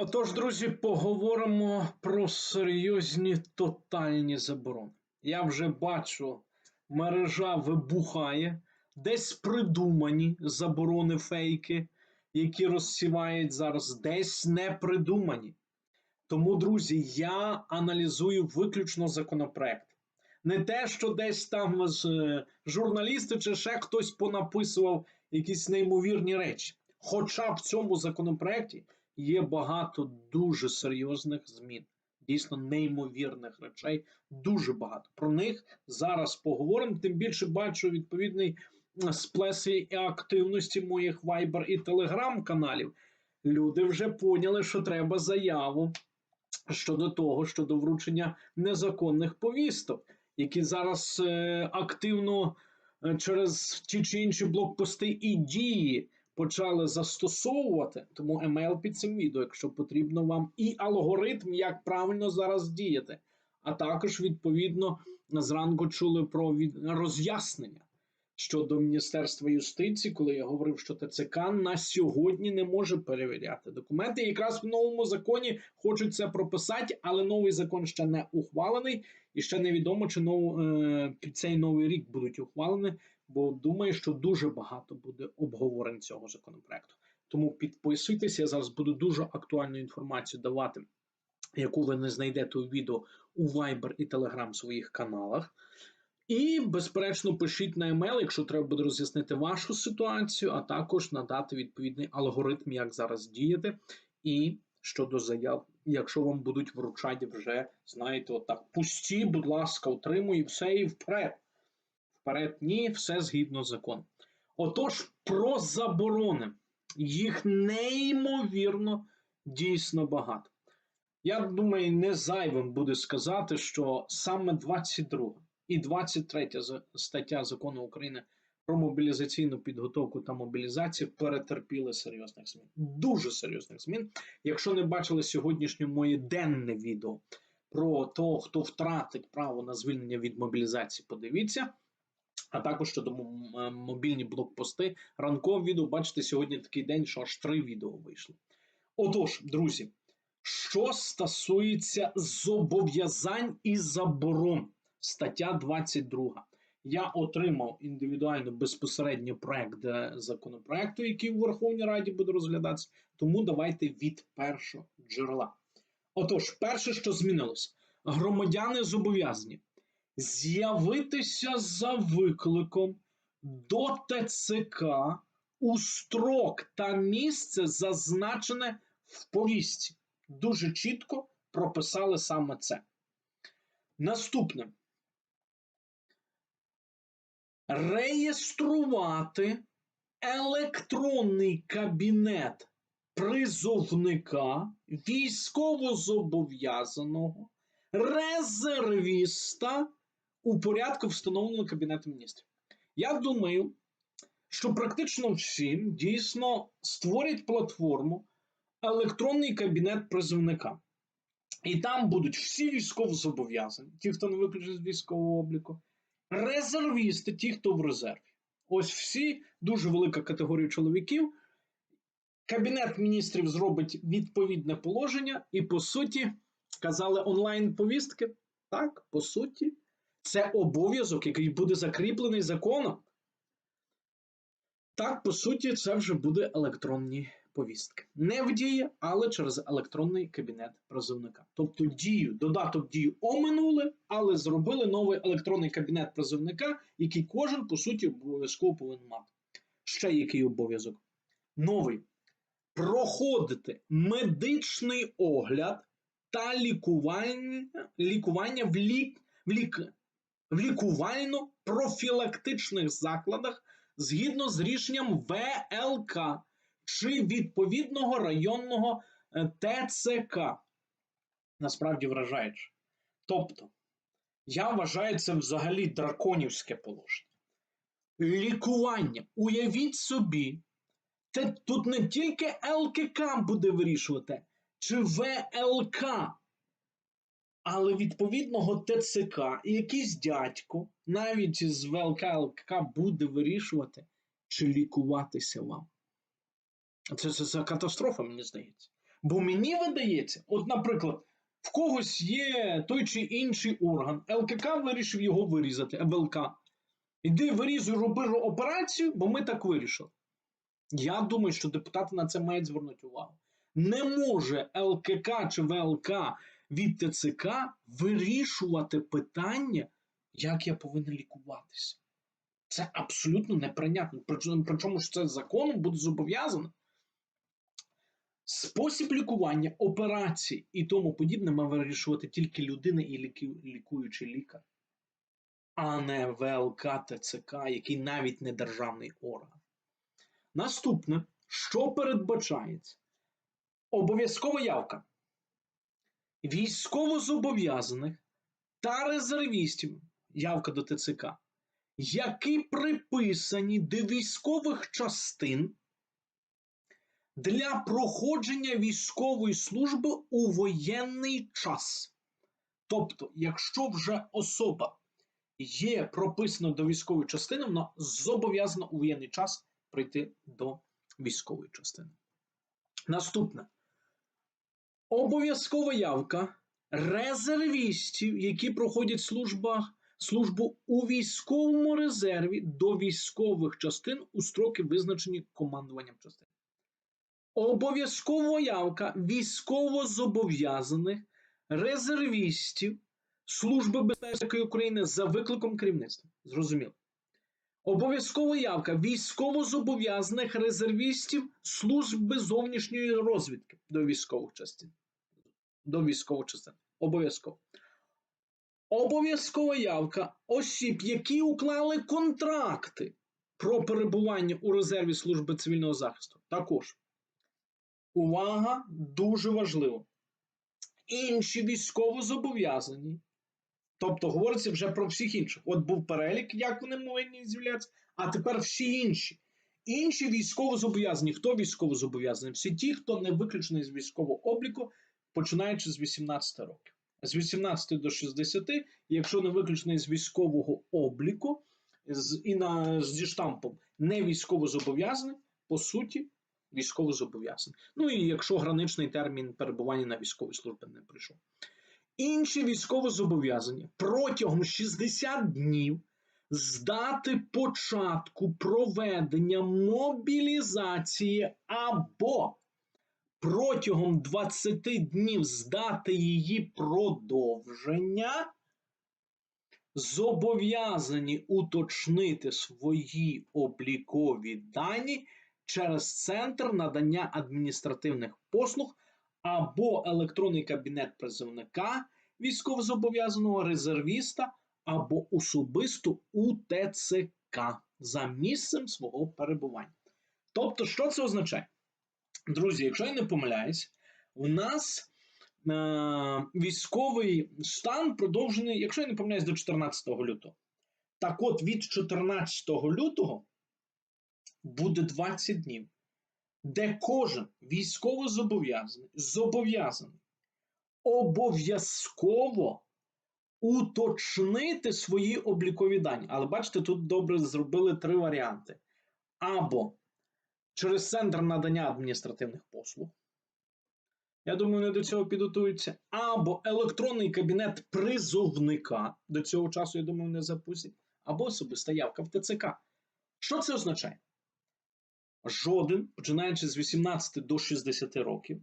Отож, друзі, поговоримо про серйозні тотальні заборони. Я вже бачу, мережа вибухає, десь придумані заборони фейки, які розсівають зараз, десь не придумані. Тому, друзі, я аналізую виключно законопроект. Не те, що десь там е, журналісти чи ще хтось понаписував якісь неймовірні речі. Хоча в цьому законопроекті є багато дуже серйозних змін, дійсно неймовірних речей. Дуже багато. Про них зараз поговоримо. Тим більше бачу відповідний сплес і активності моїх Viber і Telegram каналів. Люди вже поняли, що треба заяву щодо того, щодо вручення незаконних повісток, які зараз е, активно е, через ті чи інші блокпости і дії почали застосовувати. Тому емейл під цим відео, якщо потрібно вам, і алгоритм, як правильно зараз діяти. А також, відповідно, зранку чули про роз'яснення щодо Міністерства юстиції, коли я говорив, що ТЦК на сьогодні не може перевіряти документи. Якраз в новому законі хочуть це прописати, але новий закон ще не ухвалений, і ще невідомо, чи нов, е, під цей новий рік будуть ухвалені, бо думаю, що дуже багато буде обговорень цього законопроекту. Тому підписуйтесь, я зараз буду дуже актуальну інформацію давати, яку ви не знайдете у відео у Viber і Telegram своїх каналах. І, безперечно, пишіть на емейл, якщо треба буде роз'яснити вашу ситуацію, а також надати відповідний алгоритм, як зараз діяти, і щодо заяв, якщо вам будуть вручати вже, знаєте, отак, пусті, будь ласка, отримуй все і вперед. Вперед, ні, все згідно закону. Отож, про заборони. Їх неймовірно дійсно багато. Я думаю, не зайвим буде сказати, що саме 22 і 23 стаття закону України про мобілізаційну підготовку та мобілізацію перетерпіли серйозних змін. Дуже серйозних змін. Якщо не бачили сьогоднішнє моє денне відео про того, хто втратить право на звільнення від мобілізації, подивіться. А також щодо мобільні блокпости. Ранкове відео, бачите, сьогодні такий день, що аж три відео вийшло. Отож, друзі, що стосується зобов'язань і заборон стаття 22. Я отримав індивідуально безпосередньо проект законопроекту, який в Верховній Раді буде розглядатися. Тому давайте від першого джерела. Отож, перше, що змінилось, громадяни зобов'язані з'явитися за викликом до ТЦК у строк та місце, зазначене в повістці. Дуже чітко прописали саме це. Наступне реєструвати електронний кабінет призовника, військовозобов'язаного, резервіста у порядку встановленого Кабінетом міністрів. Я думаю, що практично всім дійсно створять платформу електронний кабінет призовника. І там будуть всі військовозобов'язані, ті, хто не виключить з військового обліку, резервісти, ті, хто в резерві. Ось всі дуже велика категорія чоловіків. Кабінет міністрів зробить відповідне положення, і, по суті, казали онлайн-повістки. Так, по суті, це обов'язок, який буде закріплений законом. Так, по суті, це вже буде електронні повістки. Не в дії, але через електронний кабінет призовника. Тобто дію, додаток дію оминули, але зробили новий електронний кабінет призовника, який кожен, по суті, обов'язково повинен мати. Ще який обов'язок? Новий. Проходити медичний огляд та лікування лікування в, лік, в, лік, в лікувально-профілактичних закладах згідно з рішенням ВЛК чи відповідного районного е, ТЦК. Насправді вражаючи. Тобто, я вважаю це взагалі драконівське положення. Лікування. Уявіть собі, це тут не тільки ЛКК буде вирішувати, чи ВЛК, але відповідного ТЦК і якийсь дядько, навіть з ВЛК ЛКК буде вирішувати, чи лікуватися вам. Це, це, це катастрофа, мені здається. Бо мені видається, от, наприклад, в когось є той чи інший орган, ЛКК вирішив його вирізати, ВЛК. Іди вирізуй, роби операцію, бо ми так вирішили. Я думаю, що депутати на це мають звернути увагу. Не може ЛКК чи ВЛК від ТЦК вирішувати питання, як я повинен лікуватися. Це абсолютно неприйнятно. Причому, ж це законом буде зобов'язано. Спосіб лікування, операції і тому подібне має вирішувати тільки людина і ліки- лікуючий лікар, а не ВЛК ТЦК, який навіть не державний орган. Наступне, що передбачається? Обов'язкова явка військовозобов'язаних та резервістів, явка до ТЦК, які приписані до військових частин для проходження військової служби у воєнний час. Тобто, якщо вже особа є прописана до військової частини, вона зобов'язана у воєнний час прийти до військової частини. Наступне. Обов'язкова явка резервістів, які проходять служба, службу у військовому резерві до військових частин у строки, визначені командуванням частин. Обов'язкова явка військовозобов'язаних резервістів Служби безпеки України за викликом керівництва. Зрозуміло. Обов'язкова явка військовозобов'язаних резервістів Служби зовнішньої розвідки до військових частин. До військових частин. Обов'язково. Обов'язкова явка осіб, які уклали контракти про перебування у резерві служби цивільного захисту. Також. Увага, дуже важливо. Інші військовозобов'язані. Тобто говориться вже про всіх інших. От був перелік, як вони повинні з'являтися, а тепер всі інші. Інші військовозобов'язані. Хто військовозобов'язаний? Всі ті, хто не виключений з військового обліку, починаючи з 18 років. З 18 до 60, якщо не виключений з військового обліку з, і на, зі штампом не військовозобов'язаний, по суті, військовозобов'язаний. Ну і якщо граничний термін перебування на військовій службі не прийшов. Інші військовозобов'язані протягом 60 днів з дати початку проведення мобілізації або протягом 20 днів з дати її продовження зобов'язані уточнити свої облікові дані через центр надання адміністративних послуг або електронний кабінет призовника військовозобов'язаного резервіста або особисто у ТЦК за місцем свого перебування. Тобто, що це означає? Друзі, якщо я не помиляюсь, у нас е, військовий стан продовжений, якщо я не помиляюсь, до 14 лютого. Так от від 14 лютого буде 20 днів, де кожен військовозобов'язаний зобов'язаний обов'язково уточнити свої облікові дані. Але бачите, тут добре зробили три варіанти: або через центр надання адміністративних послуг. Я думаю, вони до цього підготуються. Або електронний кабінет призовника. До цього часу, я думаю, не запустять, або особиста явка в ТЦК. Що це означає? Жоден, починаючи з 18 до 60 років,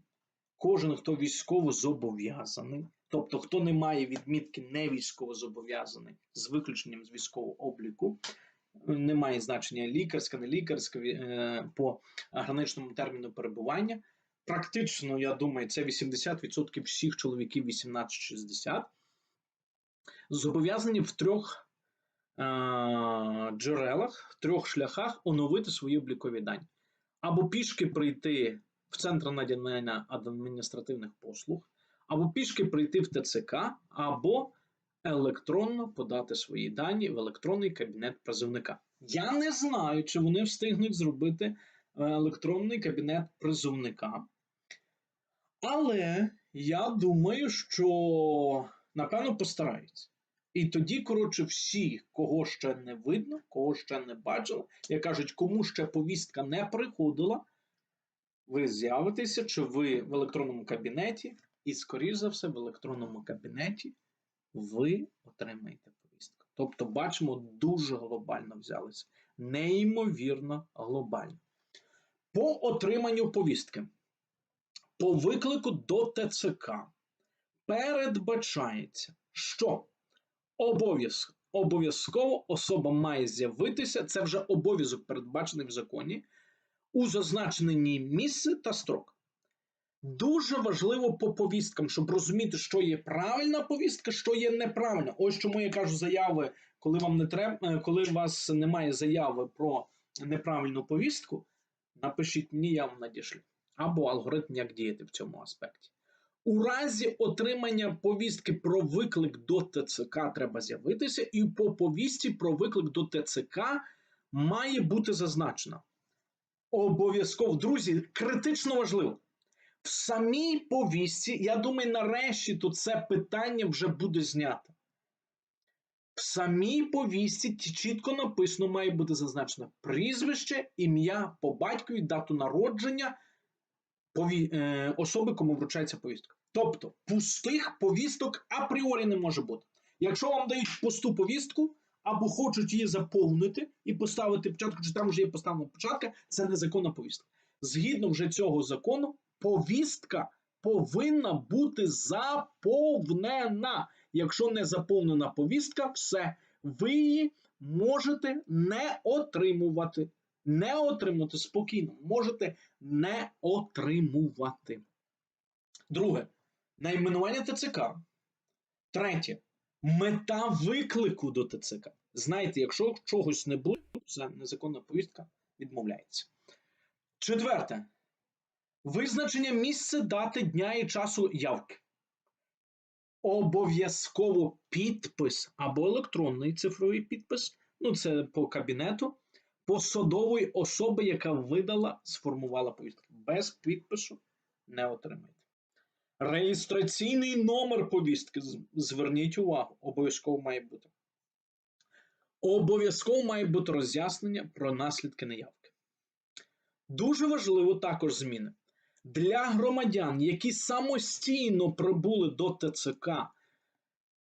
кожен, хто військово зобов'язаний, тобто хто не має відмітки не військово зобов'язаний з виключенням з військового обліку, не має значення лікарська, не лікарська е, по граничному терміну перебування. Практично, я думаю, це 80% всіх чоловіків 18-60 зобов'язані в трьох е, джерелах, в трьох шляхах оновити свої облікові дані. Або пішки прийти в центр надання адміністративних послуг, або пішки прийти в ТЦК, або електронно подати свої дані в електронний кабінет призовника. Я не знаю, чи вони встигнуть зробити е, електронний кабінет призовника. Але я думаю, що напевно постараються. І тоді, коротше, всі, кого ще не видно, кого ще не бачили, як кажуть, кому ще повістка не приходила, ви з'явитеся, чи ви в електронному кабінеті, і, скоріш за все, в електронному кабінеті ви отримаєте повістку. Тобто, бачимо, дуже глобально взялися. Неймовірно глобально. По отриманню повістки. По виклику до ТЦК передбачається, що обов'язково обов'язково особа має з'явитися, це вже обов'язок передбачений в законі, у зазначенні місце та строк. Дуже важливо по повісткам, щоб розуміти, що є правильна повістка, що є неправильна. Ось чому я кажу заяви, коли вам не треба, е, коли у вас немає заяви про неправильну повістку, напишіть мені, я вам надішлю. Або алгоритм, як діяти в цьому аспекті. У разі отримання повістки про виклик до ТЦК треба з'явитися, і по повістці про виклик до ТЦК має бути зазначено. Обов'язково, друзі, критично важливо. В самій повістці, я думаю, нарешті тут це питання вже буде знято. В самій повістці чітко написано, має бути зазначено прізвище, ім'я по батькові, дату народження пові... е, особи, кому вручається повістка. Тобто пустих повісток апріорі не може бути. Якщо вам дають пусту повістку або хочуть її заповнити і поставити початку, чи там вже є поставлена початка, це незаконна повістка. Згідно вже цього закону, повістка повинна бути заповнена. Якщо не заповнена повістка, все, ви її можете не отримувати. Не отримати спокійно, можете не отримувати. Друге, найменування ТЦК. Третє. Мета виклику до ТЦК. Знаєте, якщо чогось не буде, це незаконна повістка відмовляється. Четверте. Визначення місця, дати дня і часу явки. Обов'язково підпис або електронний цифровий підпис, ну це по кабінету, посадової особи, яка видала, сформувала повістку. Без підпису не отримаєте. Реєстраційний номер повістки. Зверніть увагу, обов'язково має бути. Обов'язково має бути роз'яснення про наслідки неявки. Дуже важливо також зміни. Для громадян, які самостійно прибули до ТЦК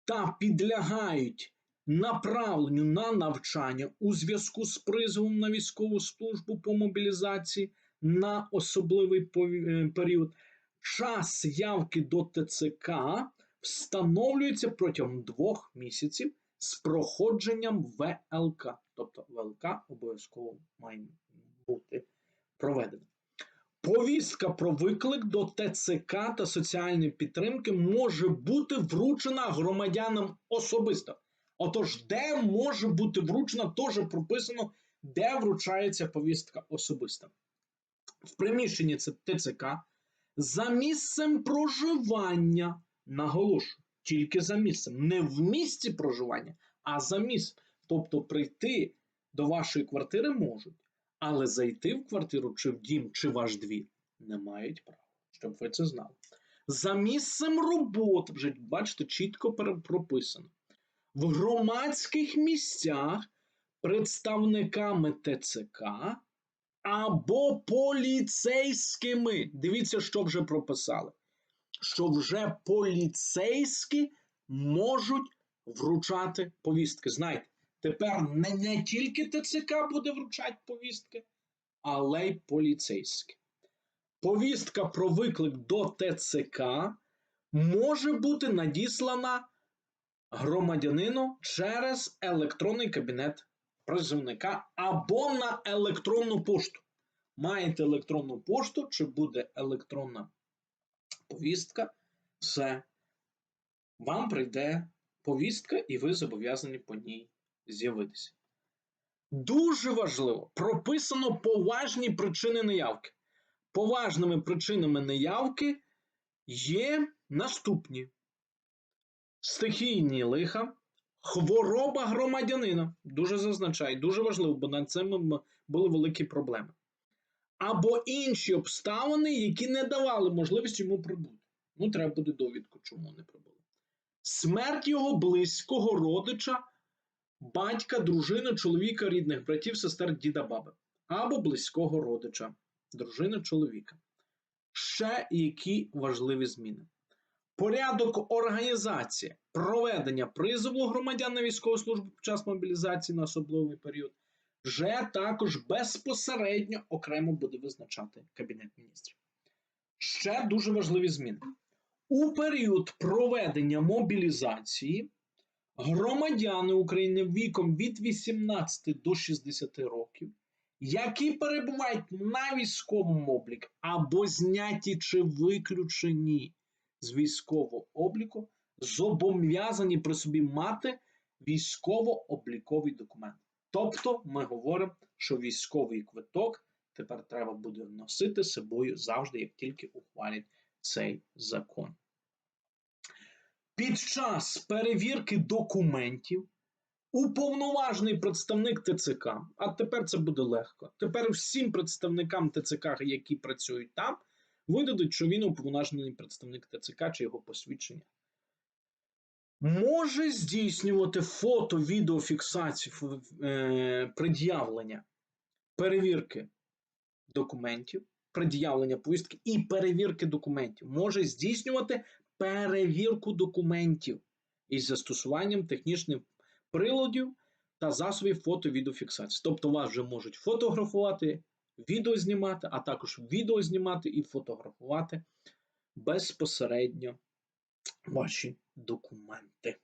та підлягають направленню на навчання у зв'язку з призовом на військову службу по мобілізації на особливий е, період, час явки до ТЦК встановлюється протягом двох місяців з проходженням ВЛК. Тобто ВЛК обов'язково має бути проведена. Повістка про виклик до ТЦК та соціальної підтримки може бути вручена громадянам особисто. Отож, де може бути вручена, теж прописано, де вручається повістка особисто. В приміщенні це ТЦК за місцем проживання. Наголошую, тільки за місцем. Не в місці проживання, а за місцем. Тобто прийти до вашої квартири можуть, але зайти в квартиру чи в дім, чи ваш двір не мають права, щоб ви це знали. За місцем роботи, вже бачите, чітко прописано. В громадських місцях представниками ТЦК або поліцейськими. Дивіться, що вже прописали. Що вже поліцейські можуть вручати повістки. Знаєте, тепер не, не тільки ТЦК буде вручати повістки, але й поліцейські. Повістка про виклик до ТЦК може бути надіслана громадянину через електронний кабінет призовника або на електронну пошту. Маєте електронну пошту, чи буде електронна повістка, все. Вам прийде повістка, і ви зобов'язані по ній з'явитися. Дуже важливо, прописано поважні причини неявки. Поважними причинами неявки є наступні: стихійні лиха, хвороба громадянина. Дуже зазначаю, дуже важливо, бо над цим були великі проблеми. Або інші обставини, які не давали можливість йому прибути. Ну, треба буде довідку, чому не прибули. Смерть його близького родича, батька, дружини, чоловіка, рідних братів, сестер, діда, баби. Або близького родича, дружини, чоловіка. ще які важливі зміни. Порядок організації проведення призову громадян на військову службу під час мобілізації на особливий період вже також безпосередньо окремо буде визначати Кабінет міністрів. Ще дуже важливі зміни. У період проведення мобілізації громадяни України віком від 18 до 60 років, які перебувають на військовому обліку або зняті чи виключені з військового обліку, зобов'язані при собі мати військово-обліковий документ. Тобто ми говоримо, що військовий квиток тепер треба буде носити з собою завжди, як тільки ухвалять цей закон. Під час перевірки документів уповноважений представник ТЦК, а тепер це буде легко. Тепер всім представникам ТЦК, які працюють там, видадуть, що він уповноважений представник ТЦК чи його посвідчення. Може здійснювати фото, відеофіксацію е, пред'явлення перевірки документів, пред'явлення повістки і перевірки документів. Може здійснювати перевірку документів із застосуванням технічних приладів та засобів фото-відеофіксації. Тобто вас вже можуть фотографувати, відео знімати, а також відео знімати і фотографувати безпосередньо ваші документи.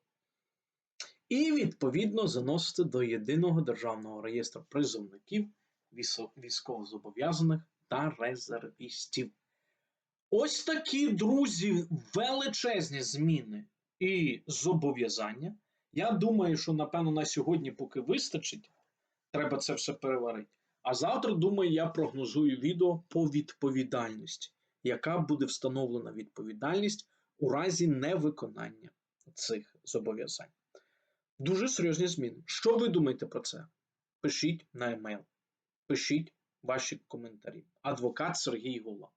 І відповідно заносити до єдиного державного реєстру призовників, військовозобов'язаних та резервістів. Ось такі, друзі, величезні зміни і зобов'язання. Я думаю, що напевно на сьогодні, поки вистачить, треба це все переварити. А завтра, думаю, я прогнозую відео по відповідальності, яка буде встановлена відповідальність у разі невиконання цих зобов'язань. Дуже серйозні зміни. Що ви думаєте про це? Пишіть на емейл, пишіть ваші коментарі. Адвокат Сергій Гула.